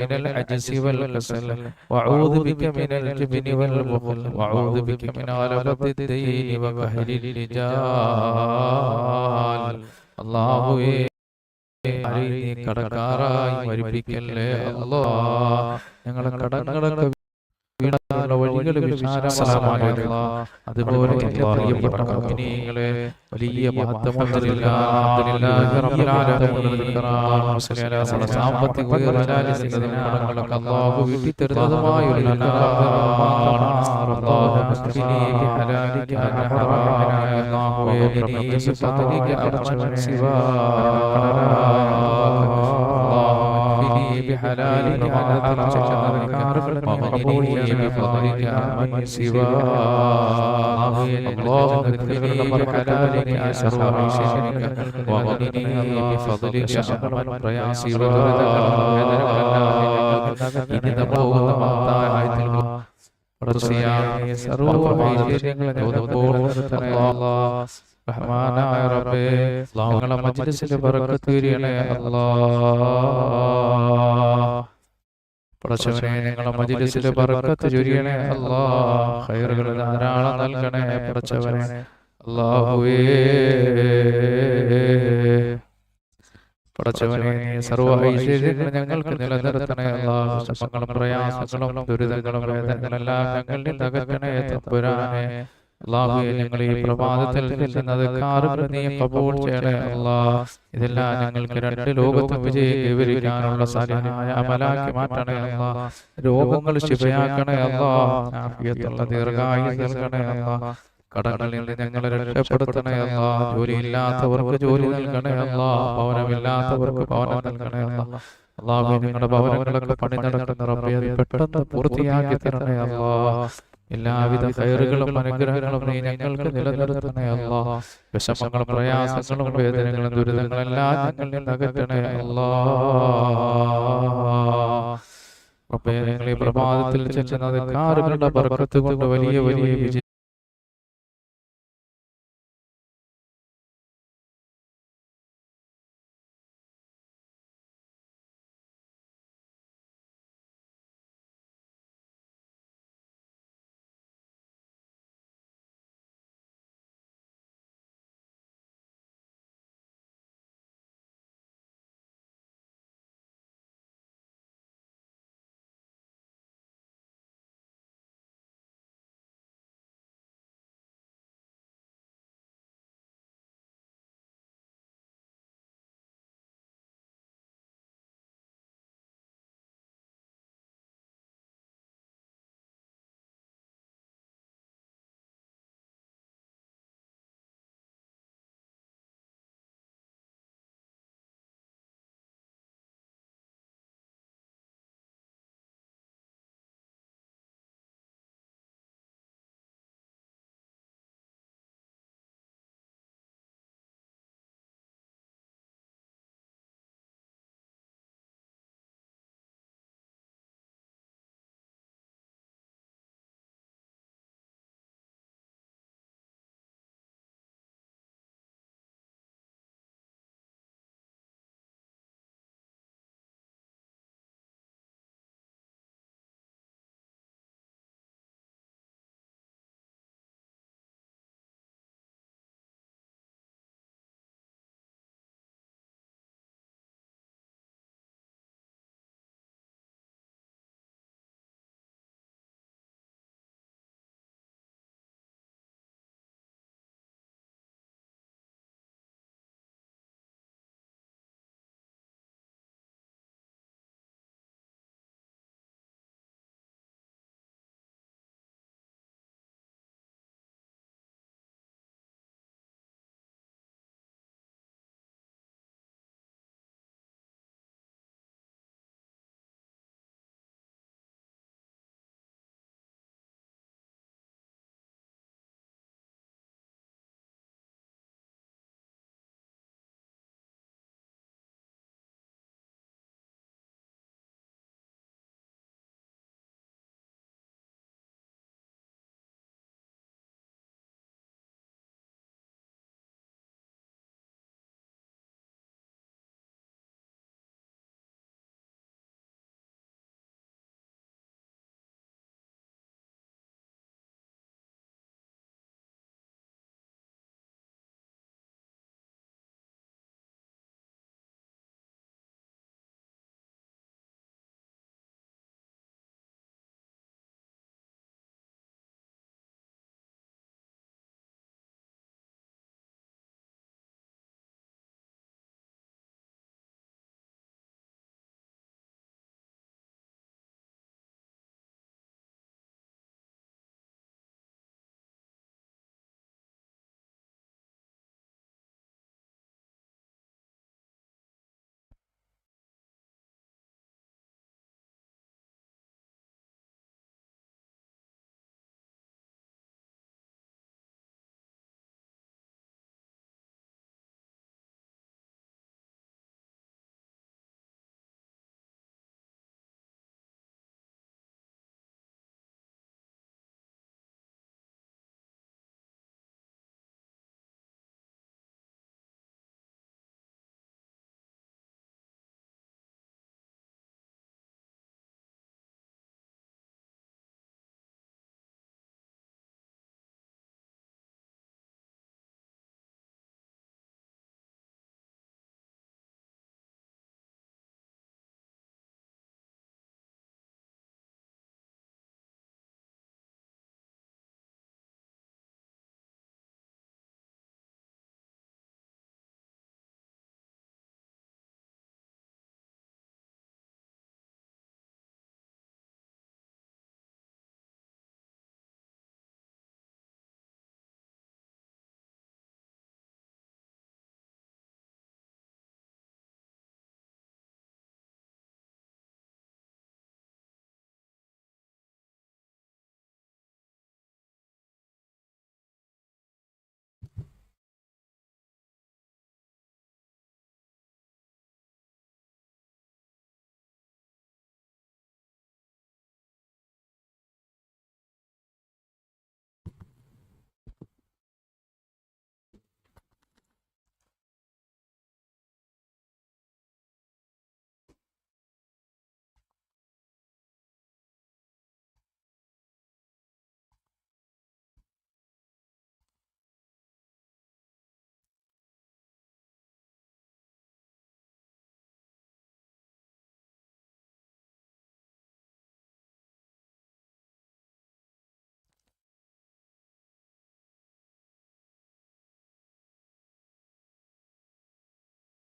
من العجز والكسل وأعوذ بك من الجبن والبخل وأعوذ بك من غلبة الدين وقهر الرجال അള്ളാഹുവേ ആരെയും നീ കടക്കാറായി മരിപ്പിക്കല്ലേ അല്ലാ ഞങ്ങളെ കടങ്ങളൊക്കെ വീടാനുള്ള വഴികൾ വിശാലമാക്കുക അതുപോലെ എന്റെ പ്രിയപ്പെട്ട മുഅ്മിനീങ്ങളെ വലിയ മഹത്വമുള്ള സാമ്പത്തിക കടങ്ങളൊക്കെ അള്ളാഹു വീട്ടി തരുന്നതുമായ ഒരു അൻ ഹറാമിനായ അള്ളാഹുവേ നീ ബിഫദ്ലിക അർജവൻ സിവാ اللهم بحلالك على ذرك وغني بفضلك عمن سواك اللهم اكفني بحلالك عسر عيشك وغني بفضلك عمن പ്രയാ سواك ഇനി നമ്മുടെ മഹത്തായ തുടർച്ചയായ സർവ്വ ഐശ്വര്യങ്ങളെ നോക്കുമ്പോൾ റഹ്മാനായ റബ്ബേ ഞങ്ങളെ മജ്ലിസിലെ ബർക്കത്ത് വരികണേ അല്ലാഹ് പ്രശവനെ ഞങ്ങളെ മജ്ലിസിലെ ബർക്കത്ത് ചൊരിയണേ അല്ലാഹ് ഖൈറുകൾ ധാരാളം നൽകണേ പ്രശവനെ അല്ലാഹുവേ. പടച്ചവനെ സർവ ഐശ്വര്യങ്ങളും ഞങ്ങൾക്ക് നിലനിർത്തണേ അല്ലാ. ശ്രമങ്ങളും പ്രയാസങ്ങളും ദുരിതങ്ങളും വേദനകളെല്ലാം ഞങ്ങളിൽ തകർക്കണേ തമ്പുരാനെ അള്ളാഹുവെ ഞങ്ങൾ ഈ പ്രഭാതത്തിൽ ചെല്ലുന്നത് കാറുകൾ നീ കബൂൾ ചെയ്യണേ അല്ലാ. ഇതെല്ലാം ഞങ്ങൾക്ക് രണ്ട് ലോകത്തും വിജയം വിവരിക്കാനുള്ള സാധ്യമായ അമലാക്കി മാറ്റണേ അല്ലാ. രോഗങ്ങൾ ശിവയാക്കണേ അല്ലാ. ആഫിയത്തുള്ള ദീർഘായുസ് നൽകണേ അല്ലാ. കടങ്ങളിൽ നിന്ന് ഞങ്ങളെ രക്ഷപ്പെടുത്തണേ അല്ലാ. ജോലിയില്ലാത്തവർക്ക് ജോലി നൽകണേ അല്ലാ. ഭവനമില്ലാത്തവർക്ക് ഭവനം നൽകണേ അല്ലാ. അള്ളാഹു നിങ്ങളുടെ ഭവനങ്ങളൊക്കെ പണി നടക്കുന്ന പെട്ടെന്ന് പൂർത്തിയാക്കി തരണേ അല്ലാ. എല്ലാവിധ കയറുകളും അനുഗ്രഹങ്ങളും നീ ഞങ്ങൾക്ക് നിലനിർത്തണേ അല്ലാ വിഷമങ്ങളും പ്രയാസങ്ങളും വേദനകളും ദുരിതങ്ങളെല്ലാം ഞങ്ങളിൽ നിന്ന് അകറ്റണേ അല്ലാ പ്രഭാതത്തിൽ ചെല്ലുന്നത് കാറുകളുടെ ബർക്കത്ത് കൊണ്ട് വലിയ വലിയ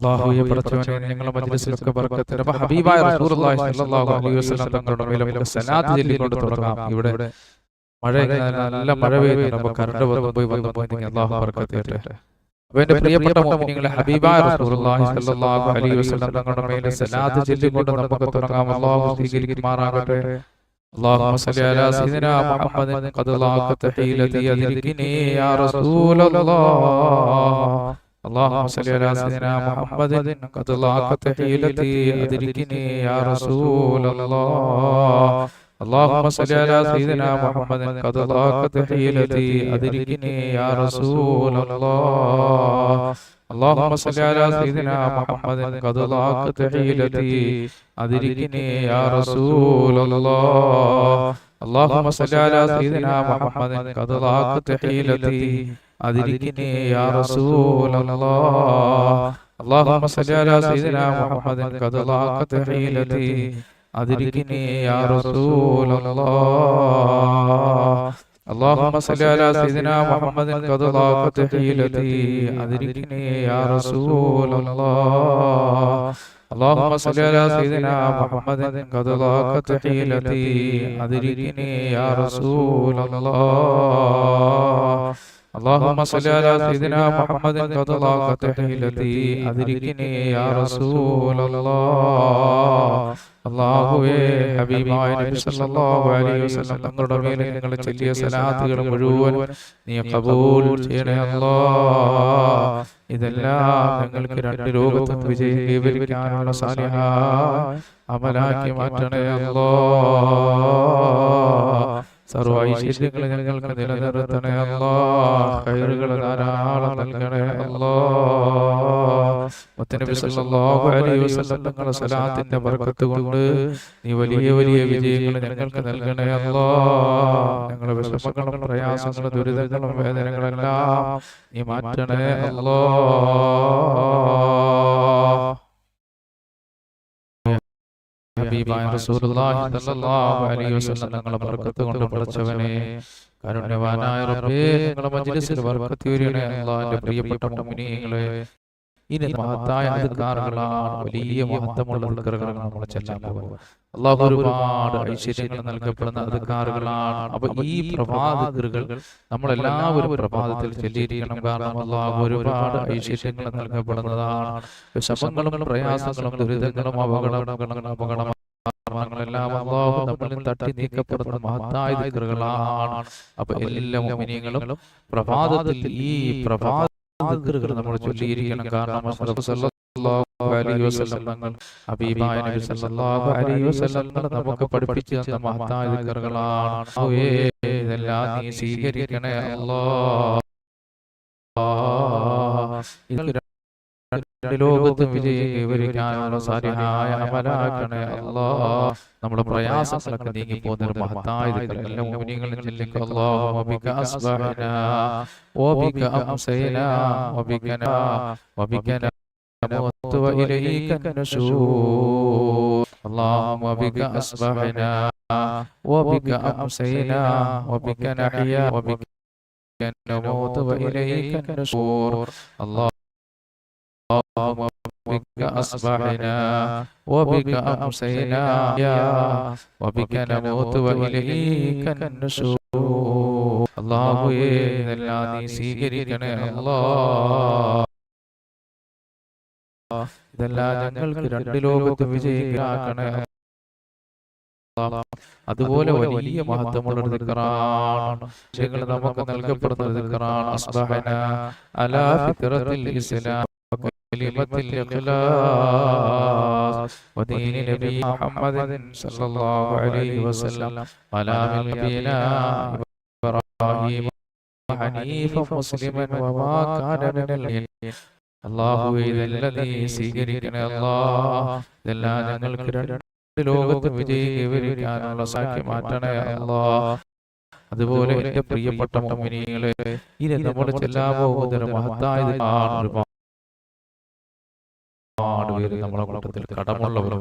വിജയം അല്ലാഹുവേ പടച്ചവനെ ഞങ്ങളുടെ മജ്ലിസിലൊക്കെ ബർക്കത്തിന് അപ്പോൾ ഹബീബായ റസൂലുള്ളാഹി സ്വല്ലല്ലാഹു അലൈഹി വസല്ലം തങ്ങളുടെ മേൽ നമുക്ക് സലാത്ത് ചൊല്ലിക്കൊണ്ട് തുടങ്ങാം ഇവിടെ മഴ ഇങ്ങനെ നല്ല മഴ പെയ്യുന്നുണ്ട് അപ്പോൾ കറണ്ട് വന്നു പോയി വന്നു പോയി നിങ്ങൾ അല്ലാഹു ബർക്കത്ത് തരട്ടെ അപ്പോൾ എൻ്റെ പ്രിയപ്പെട്ട മുഅ്മിനീങ്ങളെ ഹബീബായ റസൂലുള്ളാഹി സ്വല്ലല്ലാഹു അലൈഹി വസല്ലം തങ്ങളുടെ മേൽ സലാത്ത് ചൊല്ലിക്കൊണ്ട് നമുക്ക് തുടങ്ങാം അല്ലാഹു സ്വീകരിക്കുമാറാകട്ടെ اللهم صل على سيدنا محمد قد لاقت حيلتي أدركني يا رسول الله اللهم صل على سيدنا محمد قد لاقت حيلتي أدركني يا رسول الله. اللهم صل على سيدنا محمد قد لاقت حيلتي أدركني يا رسول الله. اللهم صل على سيدنا محمد قد لاقت حيلتي أدركني يا رسول الله. اللهم صل على سيدنا محمد قد لاقت حيلتي أدركني يا رسول الله اللهم صل على سيدنا محمد قد لاقت حيلتي أدركني يا رسول الله اللهم صل على سيدنا محمد قد لاقت حيلتي أدركني يا رسول الله اللهم صل على سيدنا محمد قد لاقت حيلتي أدركني يا رسول الله اللهم صل على سيدنا محمد قد لاقت حيلتي أدركني يا رسول الله അള്ളാഹുവേ ഹബീബായ നബി സല്ലല്ലാഹു അലൈഹി വസല്ലം തങ്ങളുടെ മേൽ നിങ്ങൾ ചൊല്ലിയ സലാത്തുകൾ മുഴുവൻ നീ കബൂൽ ചെയ്യണേ അല്ലാ ഇതെല്ലാം ഞങ്ങൾക്ക് രണ്ട് ലോകത്തും വിജയം കൈവരിക്കാനുള്ള സാലിഹായ അമലാക്കി മാറ്റണേ അല്ലാ സർവ ഐശ്വര്യങ്ങൾ ഞങ്ങൾക്ക് നിലനിർത്തണേ അല്ലാ. കയറുകൾ ധാരാളം നൽകണേ അല്ലാ. സലാത്തിന്റെ ബർക്കത്ത് കൊണ്ട് നീ വലിയ വലിയ വിജയങ്ങൾ ഞങ്ങൾക്ക് നൽകണേ അല്ലാ. ഞങ്ങളുടെ വിഷമങ്ങളും പ്രയാസങ്ങളും ദുരിതങ്ങളും വേദനകളെല്ലാം നീ മാറ്റണേ അല്ലാ. ഹബീബായ റസൂലുള്ളാഹി സ്വല്ലല്ലാഹു അലൈഹി വസല്ലം തങ്ങളുടെ ബർക്കത്ത് കൊണ്ട് പഠിച്ചവനെ കാരുണ്യവാനായ റബ്ബേ ഞങ്ങളുടെ മജ്ലിസിൽ ബർക്കത്ത് അല്ലാഹുവിന്റെ പ്രിയപ്പെട്ട മുഅ്മിനീങ്ങളെ ഇനി മഹത്തായ അധികാരങ്ങളാണ് വലിയ മഹത്വമുള്ള അധികാരങ്ങളാണ് നമ്മൾ ചെല്ലാൻ പോകുന്നത്? അള്ളാഹു ഒരുപാട് ഐശ്വര്യങ്ങൾ നൽകപ്പെടുന്ന അധികാരങ്ങളാണ് അപ്പൊ ഈ പ്രഭാതകൃകൾ നമ്മളെല്ലാവരും പ്രഭാതത്തിൽ ചൊല്ലിയിരിക്കണം. കാരണം അള്ളാഹു ഒരുപാട് ഐശ്വര്യങ്ങൾ നൽകപ്പെടുന്നതാണ്. വിഷമങ്ങളും പ്രയാസങ്ങളും ദുരിതങ്ങളും അപകടങ്ങളും അപകടം എല്ലാം അള്ളാഹു നമ്മളിൽ തട്ടി നീക്കപ്പെടുന്ന മഹത്തായ ദിക്കറുകളാണ് അപ്പൊ എല്ലാ മോമിനിയങ്ങളും പ്രഭാതത്തിൽ ഈ പ്രഭാത ദിക്കറുകൾ നമ്മൾ ചൊല്ലിയിരിക്കണം. കാരണം നമുക്ക് പഠിപ്പിച്ചു തന്ന മഹത്തായ ദിക്റുകളാണ് ഇതെല്ലാം നീ സ്വീകരിക്കണേ രണ്ട് ലോകത്തും വിജയം കൈവരിക്കാനുള്ള സാരിഹായ അമലാക്കണേ അല്ലാ നമ്മുടെ പ്രയാസങ്ങളൊക്കെ നീങ്ങി പോകുന്ന ഒരു മഹത്തായ ദിക്ർ. എല്ലാ മുഅ്മിനീങ്ങളും ചൊല്ലിക്കോ അല്ലാഹുമ്മ ബിക അസ്ബഹനാ വബിക അംസൈനാ വബിക നാ വബിക نموت وإليك النشور اللهم بك أصبحنا وبك أمسينا وبك نحيا وبك نموت وإليك النشور اللهم بك أصبحنا وبك أمسينا يا وبك نموت وإليك النشور الله ഇതെല്ലാം നീ സ്വീകരിക്കണേ അല്ലാ ഇതെല്ലാം ഞങ്ങൾക്ക് രണ്ട് ലോകത്ത് വിജയിക്കാക്കണേ അതുപോലെ വലിയ മഹത്വമുള്ള ഒരു ദിക്റാണ് വിഷയങ്ങൾ നമുക്ക് നൽകപ്പെടുന്ന ഒരു ദിക്റാണ് അസ്ബഹന അലാ ഫിത്രത്തിൽ ഇസ്ലാം كلمة الإخلاص ودين نبي محمد صلى الله عليه وسلم على نبينا إبراهيم حنيفا مسلما وما كان من المشركين അള്ളാഹു ഇതെല്ലാം സ്വീകരിക്കണേ അല്ലാഹ് ഇതെല്ലാം ഞങ്ങൾക്ക് രണ്ട് ലോകത്ത് വിജയിക്കാനുള്ള സാക്ഷി മാറ്റണേ അല്ലാഹ് അതുപോലെ എന്റെ പ്രിയപ്പെട്ട മോമിനികളെ ഇനി നമ്മൾ ചെല്ലാൻ പോകുന്ന ഒരു മഹത്തായ ദിനാണ്. ഒരുപാട് പേര് നമ്മളെ കൂട്ടത്തിൽ കടമുള്ളവർ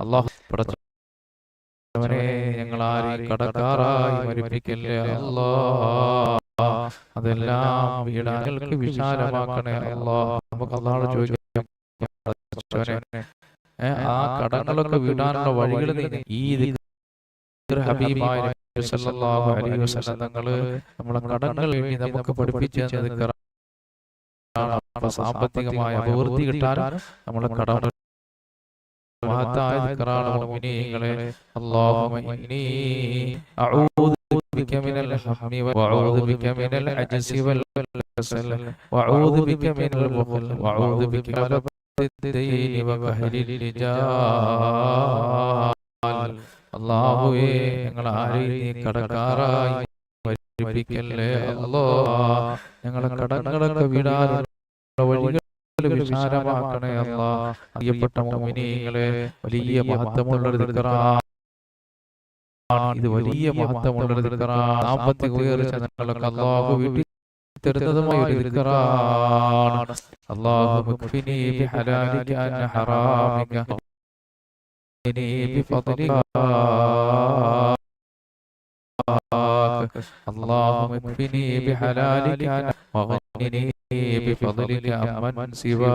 അള്ളാഹു പടച്ചവനെ ഞങ്ങൾ ആരെയും കടക്കാറായി മരിപ്പിക്കല്ലേ അല്ലാ. അതെല്ലാം വീടാങ്ങൾക്ക് വിശാലമാക്കണേ. അല്ലാ. നമുക്ക് അള്ളാഹ് ചോദിക്കാം. ആ കടങ്ങളൊക്കെ വിടാനുള്ള വഴികൾ ഈ ഹബീബായ തങ്ങൾ നമ്മളെ കടങ്ങൾ വേണ്ടി നമുക്ക് പഠിപ്പിച്ചു സാമ്പത്തികമായ അഭിവൃദ്ധി കിട്ടാനും നമ്മളെ കടങ്ങൾ മഹത്തായ ദിക്റാണ് മുഅ്മിനീങ്ങളെ اللهم إني أعوذ بك من الهم وأعوذ بك من العجز والكسل وأعوذ بك من البخل وأعوذ بك من غلبة الدين وقهر الرجال അള്ളാഹുവേ ഞങ്ങൾ ആരെയും നീ കടക്കാറായി മരിക്കല്ലേ? അല്ലോ ഞങ്ങളെ കടങ്ങളൊക്കെ വീടാൻ വിശാലമാക്കണേ അല്ല അറിയപ്പെട്ട മോമിനികളെ വലിയ മഹത്വമുള്ളൊരു ഇത് വലിയ മഹത്വമുള്ളൊരു നാൽപ്പത്തി ഉയർച്ച അല്ലാഹു വീട്ടിൽ തരുന്നതുമായ ഒരു അല്ലാഹു അൻ ഹറാമിക. اللهم اكفني بحلالك واغنني بفضلك عمن سواك